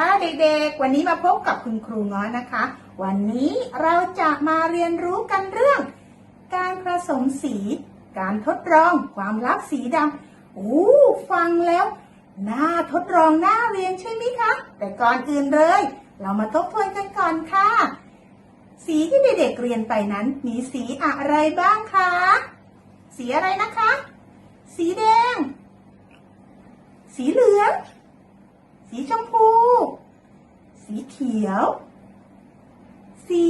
ค่ะ เด็กๆ วันนี้มาพบกับคุณครูง้อนะคะ วันนี้เราจะมาเรียนรู้กันเรื่อง การผสมสี การทดลองความลับสีดำโอ้ฟังแล้วน่าทดลองน่าเรียนใช่ไหมคะ แต่ก่อนอื่นเลย เรามาทบทวนกันก่อนค่ะ สีที่เด็กๆเรียนไปนั้นมีสีอะไรบ้างคะ สีอะไรนะคะ สีแดง สีเหลือง สีชมพู สีเขียว สี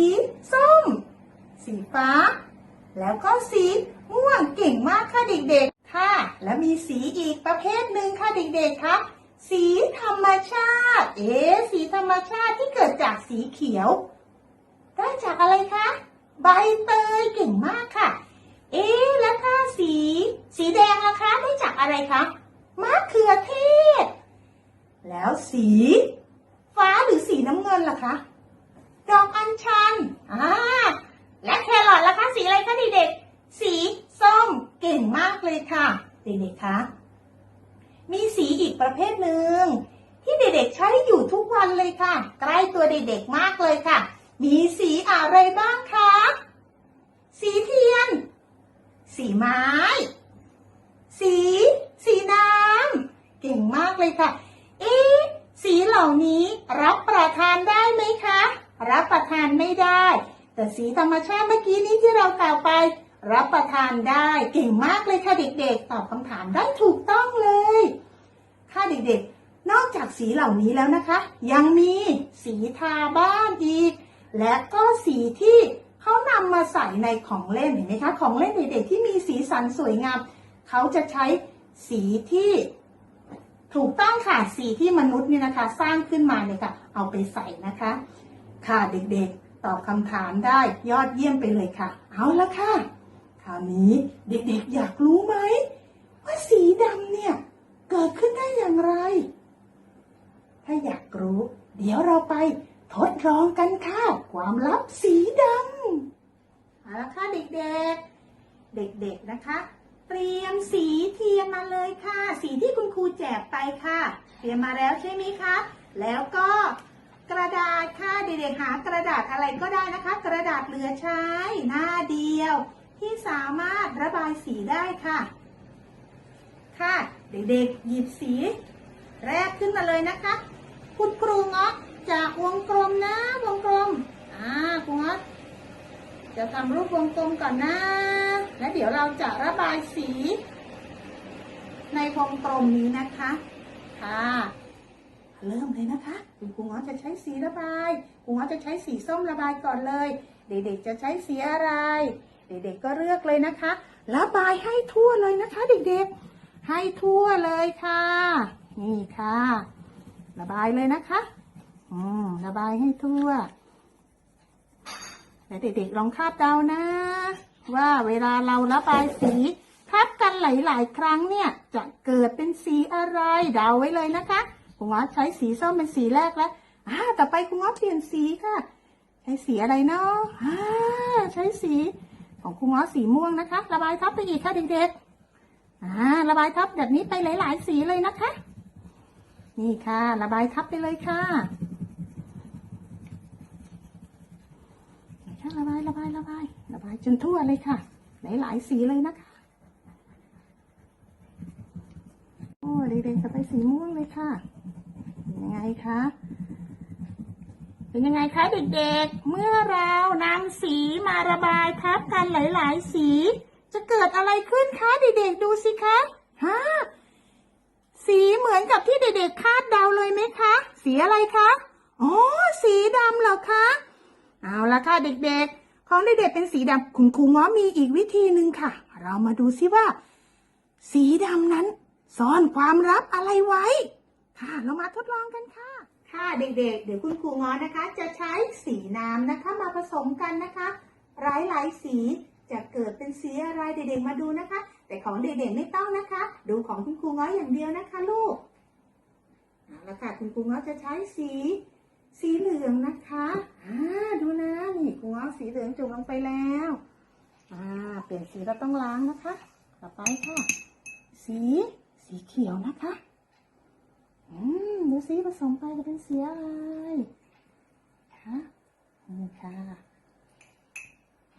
ส้ม สีฟ้า แล้วก็สีม่วงเก่งมากค่ะเด็กๆ ค่ะ แล้วมีสีอีกประเภทหนึ่งค่ะเด็กๆคะสีธรรมชาติ เอ๊สีธรรมชาติที่เกิดจากสีเขียว ได้จากอะไรคะ ใบเตยเก่งมากค่ะ เอ๊แล้วถ้าสี สีแดงล่ะคะ ได้จากอะไรคะมะเขือเทศ แล้วสี ฟ้าหรือสีน้ำเงินล่ะคะ ดอกอัญชันอ่าและแครอทล่ะคะสีอะไรคะเด็กๆสีส้มเก่งมากเลยค่ะเด็กๆคะมีสีอีกประเภทหนึ่งที่เด็กๆใช้อยู่ทุกวันเลยค่ะ ใกล้ตัวเด็กๆมากเลยค่ะ มีสีอะไรบ้างคะสีเทียน สีไม้ สี สีน้ำเก่งมากเลยค่ะเอ๊ะ สีเหล่านี้รับประทานได้ไหมคะ รับประทานไม่ได้ แต่สีธรรมชาติเมื่อกี้นี้ที่เรากล่าวไป รับประทานได้เก่งมากเลยค่ะเด็กๆ ตอบคำถามได้ถูกต้องเลยค่ะเด็กๆ นอกจากสีเหล่านี้แล้วนะคะ ยังมีสีทาบ้านอีก และก็สีที่เขานำมาใส่ในของเล่นเห็นไหมคะ ของเล่นเด็กๆที่มีสีสันสวยงามเขาจะใช้สีที่ ถูกต้องค่ะสีที่มนุษย์เนี่ยนะคะ สร้างขึ้นมาเนี่ยค่ะ เอาไปใส่นะคะ ค่ะเด็กๆ ตอบคำถามได้ยอดเยี่ยมไปเลยค่ะ เอาละค่ะ คราวนี้เด็กๆ อยากรู้ไหม ว่าสีดำเนี่ย เกิดขึ้นได้อย่างไร ถ้าอยากรู้ เดี๋ยวเราไปทดลองกันค่ะ ความลับสีดำเอาละค่ะเด็กๆ เด็กๆนะคะ เตรียมสีเทียมมาเลยค่ะ สีที่คุณครูแจกไปค่ะ เตรียมมาแล้วใช่ไหมคะ แล้วก็กระดาษค่ะเด็กๆหากระดาษอะไรก็ได้นะคะ กระดาษเหลือใช้หน้าเดียว ที่สามารถระบายสีได้ค่ะ ค่ะ เด็กๆหยิบสี แรกขึ้นมาเลยนะคะ คุณครูเงาะจากวงกลมนะวงกลมอ่าครูเงาะจะทำรูปวงกลมก่อนนะ และเดี๋ยวเราจะระบายสี ในวงกลมนี้นะคะค่ะเริ่มเลยนะคะคุณครูเงาะจะใช้สีระบายครูเงาะจะใช้สีส้มระบายก่อนเลย เด็กๆจะใช้สีอะไร เด็กๆก็เลือกเลยนะคะ ระบายให้ทั่วเลยนะคะ เด็กๆ ให้ทั่วเลยค่ะ นี่ค่ะ ระบายเลยนะคะ อืมระบายให้ทั่วแล้วเด็กๆลองคาดเดานะ ว่าเวลาเราระบายสีทับกันหลาย ๆ ครั้งเนี่ยจะเกิดเป็นสีอะไรเดาไว้เลยนะคะคุณง้อใช้สีส้มเป็นสีแรกแล้วอ่าต่อไปคุณง้อเปลี่ยนสีค่ะ ใช้สีอะไรเนาะอ่าใช้สี ของคุณง้อสีม่วงนะคะ ระบายทับไปอีกค่ะเด็กๆอ่าระบายทับแบบนี้ไปหลาย ๆ สีเลยนะคะ นี่ค่ะ ระบายทับไปเลยค่ะระบายระบายระบาย จนทั่วเลยค่ะหลายๆสีเลยนะคะโอ้เด็กๆจะไปสีม่วงเลยค่ะเป็นยังไงคะเป็นยังไงคะเด็กๆ เมื่อเรานำสีมาระบายทับกันหลายๆ สี จะเกิดอะไรขึ้นคะเด็กๆดูสิคะฮะสีเหมือนกับที่เด็กๆคาดเดาเลยไหมคะ สีอะไรคะ อ๋อ สีดำเหรอคะ เอาละค่ะเด็กๆ ของเด็กๆเป็นสีดำคุณครูง้อมีอีกวิธีหนึ่งค่ะ เรามาดูซิว่า สีดำนั้น ซ่อนความลับอะไรไว้ ค่ะ เรามาทดลองกันค่ะ ค่ะเด็กๆเดี๋ยวคุณครูง้อนะคะ จะใช้สีน้ำนะคะมาผสมกันนะคะหลายๆสีจะเกิดเป็นสีอะไรเด็กๆมาดูนะคะ แต่ของเด็กๆไม่ต้องนะคะ ดูของคุณครูง้ออย่างเดียวนะคะ ลูกเอาละค่ะคุณครูง้อจะใช้สี สีเหลืองนะคะอ่าดูนะ นี่ครูง้อสีเหลืองจุ่มลงไปแล้ว อ่า เปลี่ยนสีเราต้องล้างนะคะ ต่อไปค่ะ สีสีเขียวนะคะ อืมดูสิผสมไปจะเป็นสีอะไรฮะนี่ค่ะ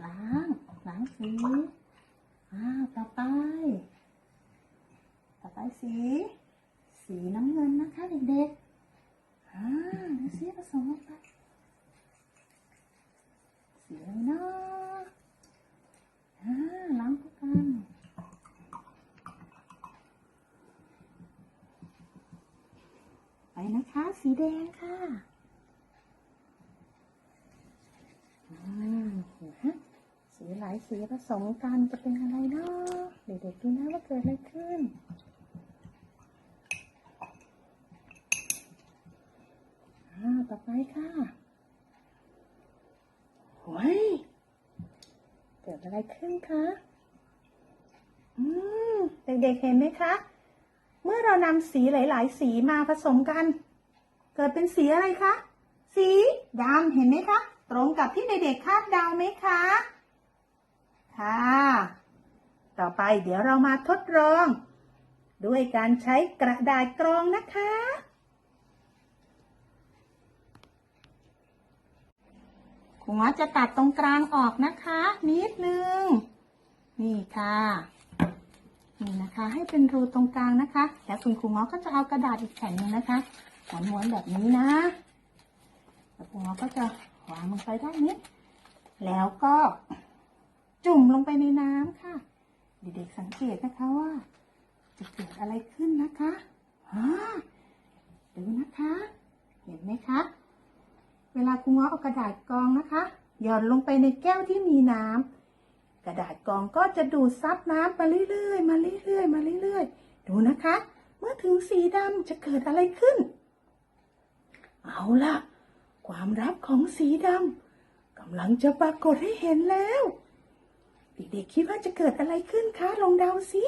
ล้างล้างสีอ้าต่อไป ต่อไปสี สีน้ำเงินนะคะเด็กๆอ่าดูสิผสมลงไป สีอะไรเนาะอ่าล้างกกันไปนะคะ สีแดงค่ะนไหมสีหลายสีผสมกันจะเป็นอะไรเนาะเด็กๆดูนะว่าเกิดอะไรขึ้นต่อไปค่ะโอ้ยเกิด อะไรขึ้นคะอืมเด็กๆเห็นไหมคะ เมื่อเรานำสีหลาย ๆ สีมาผสมกัน เกิดเป็นสีอะไรคะ สีดำเห็นไหมคะ ตรงกับที่เด็กๆคาดเดาไหมคะ ค่ะ ต่อไปเดี๋ยวเรามาทดลอง ด้วยการใช้กระดาษกรองนะคะ คุณ หมอจะตัดตรงกลางออกนะคะ นิดนึง นี่ค่ะ นี่นะคะ ให้เป็นรูตรงกลางนะคะ แล้วคุณครูง้อก็จะเอากระดาษอีกแผ่นหนึ่งนะคะม้วนแบบนี้นะแล้วครูง้อก็จะวางลงไปด้านนี้ แล้วก็จุ่มลงไปในน้ำค่ะ เด็กๆสังเกตนะคะว่า จะเกิดอะไรขึ้นนะคะดูนะคะ เห็นไหมคะ เวลาครูง้อเอากระดาษกรองนะคะ หย่อนลงไปในแก้วที่มีน้ำกระดาษกรองก็จะดูดซับน้ำมาเรื่อยๆ มาเรื่อยๆ มาเรื่อยๆ ดูนะคะ เมื่อถึงสีดำจะเกิดอะไรขึ้น เอาล่ะ ความลับของสีดำกำลังจะปรากฏให้เห็นแล้ว เด็กๆคิดว่าจะเกิดอะไรขึ้นคะ ลองเดาสิ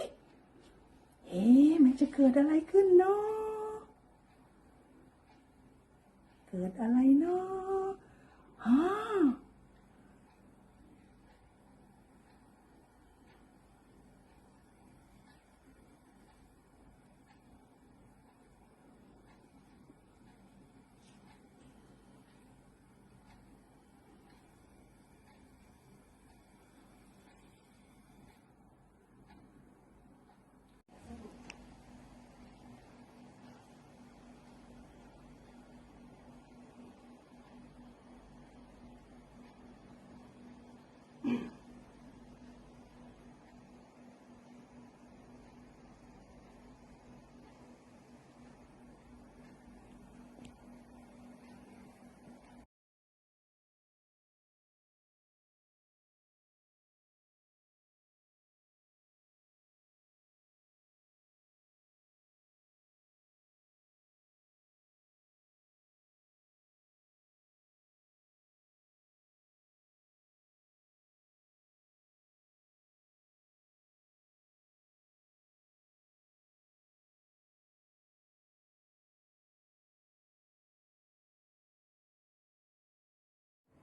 เอ๊ะมันจะเกิดอะไรขึ้นเนาะ เกิดอะไรเนาะฮ่า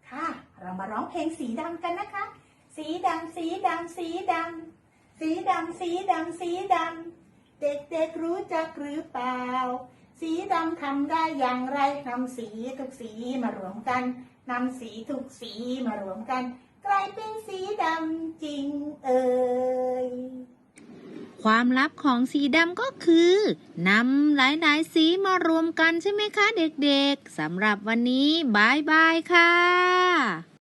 ค่ะ เรามาร้องเพลงสีดำกันนะคะ สีดำสีดำสีดำสีดำสีดำสีดำเด็กๆรู้จักหรือเปล่า สีดำทำได้อย่างไรนำสีทุกสีมารวมกันนำสีทุกสีมารวมกัน กลายเป็นสีดำจริงเอ่ยความลับของสีดำก็คือนำหลายๆ สีมารวมกันใช่ไหมคะเด็กๆสำหรับวันนี้บายบายค่ะ